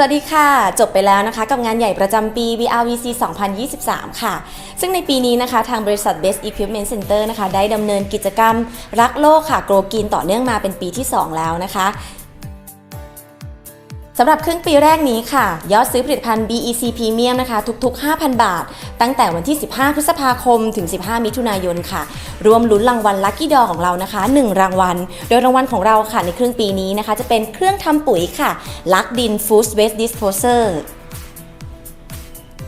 วัสดีค่ะ จบไปแล้วนะคะ กับงานใหญ่ประจำปี VRVC 2023 ค่ะ ซึ่งในปีนี้นะคะ ทางบริษัท Best Equipment Center นะคะ ได้ดำเนินกิจกรรมรักโลกค่ะ โกรกินต่อเนื่องมาเป็นปีที่ 2 แล้วนะคะ สำหรับครึ่งปีแรกนี้ค่ะ ยอดซื้อผลิตภัณฑ์ BEC Premium นะคะ ทุกๆ 5,000 บาท ตั้งแต่วันที่ 15 พฤษภาคม ถึง 15 มิถุนายนค่ะ รวมลุ้นรางวัลลัคกี้ดอของเรานะคะ 1 รางวัล โดยรางวัลของเราค่ะในครึ่งปีนี้นะคะ จะเป็นเครื่องทำปุ๋ยค่ะ ลักดิน Food Waste Disposer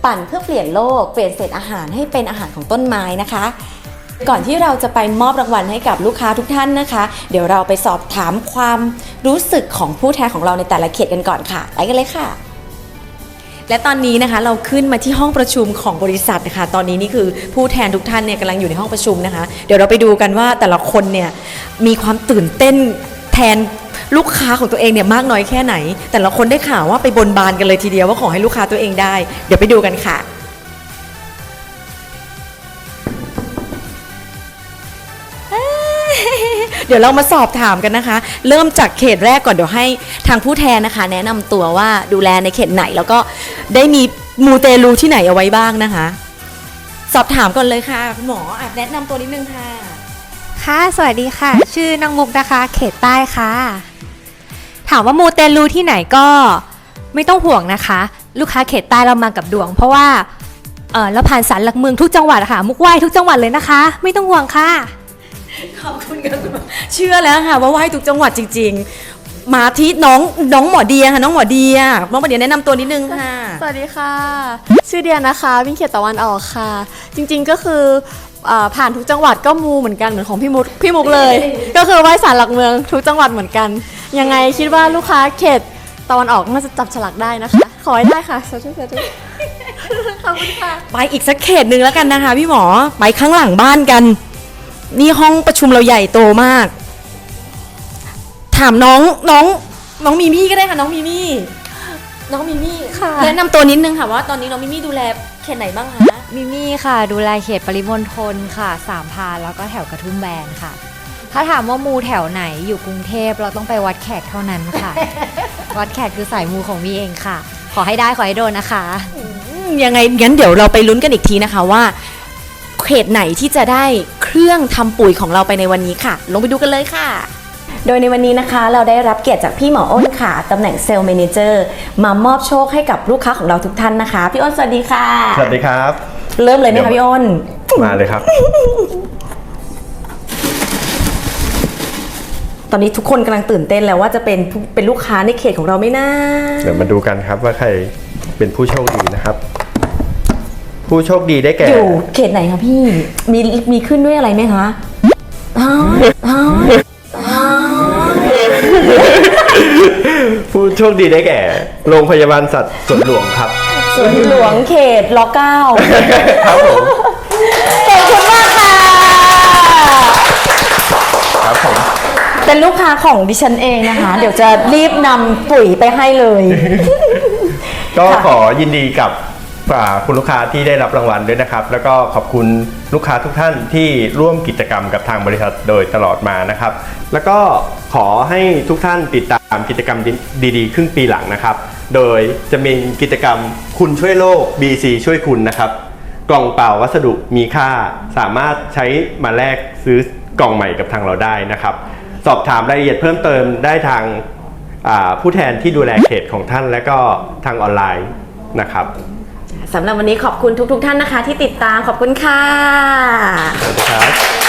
ปั่นเพื่อเปลี่ยนโลก เปลี่ยนเศษอาหารให้เป็นอาหารของต้นไม้นะคะ ก่อนที่เราจะไปมอบรางวัลให้กับลูกค้าทุกท่านนะคะ เดี๋ยวเราไปสอบถามความรู้สึกของผู้แทนของเราในแต่ละเขตกันก่อนค่ะ ไปกันเลยค่ะ และตอนนี้นะคะเราขึ้นมาที่ห้องประชุมของบริษัทนะคะตอนนี้นี่คือผู้แทนทุกท่านเนี่ยกำลังอยู่ในห้องประชุมนะคะ เดี๋ยวเราไปดูกันว่าแต่ละคนเนี่ยมีความตื่นเต้นแทนลูกค้าของตัวเองเนี่ยมากน้อยแค่ไหน แต่ละคนได้ข่าวว่าไปบนบานกันเลยทีเดียวว่าขอให้ลูกค้าตัวเองได้ เดี๋ยวไปดูกันค่ะ เดี๋ยวเรามาสอบถามกันนะคะ เริ่มจากเขตแรกก่อนเดี๋ยวให้ทางผู้แทนนะคะ แนะนำตัวว่าดูแลในเขตไหน แล้วก็ได้มีมูเตลูที่ไหนเอาไว้บ้างนะคะ สอบถามก่อนเลยค่ะคุณหมออาจแนะนำตัวนิดนึงค่ะ ค่ะ สวัสดีค่ะ ชื่อนางมุกนะคะ เขตใต้ค่ะ ถามว่ามูเตลูที่ไหนก็ไม่ต้องห่วงนะคะ ลูกค้าเขตใต้เรามากับดวง เพราะว่าเออเราผ่านสารหลักเมืองทุกจังหวัดอะค่ะ มุกไหว้ทุกจังหวัดเลยนะคะ ไม่ต้องห่วงค่ะ ขอบคุณค่ะคุณหมอเชื่อแล้วค่ะว่าไหว้ทุกจังหวัดจริง ๆ มาที่น้องน้องหมอเดียค่ะน้องหมอเดียน้องหมอเดียแนะนำตัวนิดนึงค่ะ สวัสดีค่ะ ชื่อเดียนะคะวิ่งเขตตะวันออกค่ะ จริงๆก็คือเอ่อผ่านทุกจังหวัดก็มูเหมือนกันเหมือนของพี่มุกพี่มุกเลย ก็คือไหว้ศาลหลักเมืองทุกจังหวัดเหมือนกัน ยังไงคิดว่าลูกค้าเขตตะวันออกน่าจะจับฉลากได้นะคะ ขอให้ได้ค่ะสาธุสาธุขอบคุณค่ะ ไปอีกสักเขตหนึ่งแล้วกันนะคะพี่หมอไปข้างหลังบ้านกัน นี่ห้องประชุมเราใหญ่โตมาก ถามน้องน้องน้องมีมี่ก็ได้ค่ะน้องมีมี่น้องมีมี่ค่ะ แนะนำตัวนิดนึงค่ะว่าตอนนี้น้องมีมี่ดูแลเขตไหนบ้างคะมิมี่ค่ะ ดูแลเขตปริมณฑลค่ะ สามพรานแล้วก็แถวกระทุ่มแบนค่ะ ถ้าถามว่ามูแถวไหนอยู่กรุงเทพเราต้องไปวัดแขกเท่านั้นค่ะ วัดแขกคือสายมูของมีเองค่ะ ขอให้ได้ขอให้โดนนะคะ อืมยังไงงั้นเดี๋ยวเราไปลุ้นกันอีกทีนะคะว่า เขตไหนที่จะได้เค รื่องทำปุ๋ยของเราไปในวันนี้ค่ะ ลงไปดูกันเลยค่ะ โดยในวันนี้นะคะ เราได้รับเกียรติจากพี่หมออ้นค่ะตำแหน่งเซลล์แมเนเจอร์มามอบโชคให้กับลูกค้าของเราทุกท่านนะคะ พี่อ้นสวัสดีค่ะ สวัสดีครับ เริ่มเลยไหมคะพี่อ้น มาเลยครับ ตอนนี้ทุกคนกำลังตื่นเต้นแล้วว่าจะเป็นผู้เป็นลูกค้าในเขตของเราไหม่น่าเดี๋ยวมาดูกันครับว่าใครเป็นผู้โชคดีนะครับ ผู้โชคดีได้แก่ อยู่เขตไหนคะพี่ มีมีขึ้นด้วยอะไรไหมคะอ้าวอ้าวอ้าวผู้โชคดีได้แก่ โรงพยาบาลสัตว์สวนหลวงครับ สวนหลวงเขตล็อกเก้าครับผม ขอบคุณมากค่ะ ครับผม เป็นลูกค้าของดิฉันเองนะคะ เดี๋ยวจะรีบนำปุ๋ยไปให้เลย ก็ค่ะขอยินดีกับ อ่าคุณลูกค้าที่ได้รับรางวัลด้วยนะครับ แล้วก็ขอบคุณลูกค้าทุกท่านที่ร่วมกิจกรรมกับทางบริษัทโดยตลอดมานะครับ แล้วก็ขอให้ทุกท่านติดตามกิจกรรมดีๆ ครึ่งปีหลังนะครับ โดยจะมีกิจกรรมคุณช่วยโลก BC ช่วยคุณนะครับ กล่องเปล่าวัสดุมีค่า สามารถใช้มาแลกซื้อกล่องใหม่กับทางเราได้นะครับ สอบถามรายละเอียดเพิ่มเติมได้ทางผู้แทนที่ดูแลเขตของท่านและก็ทางออนไลน์นะครับ สำหรับวันนี้ขอบคุณทุกๆทท่านนะคะ ที่ติดตามขอบคุณค่ะ สวัสดีครับ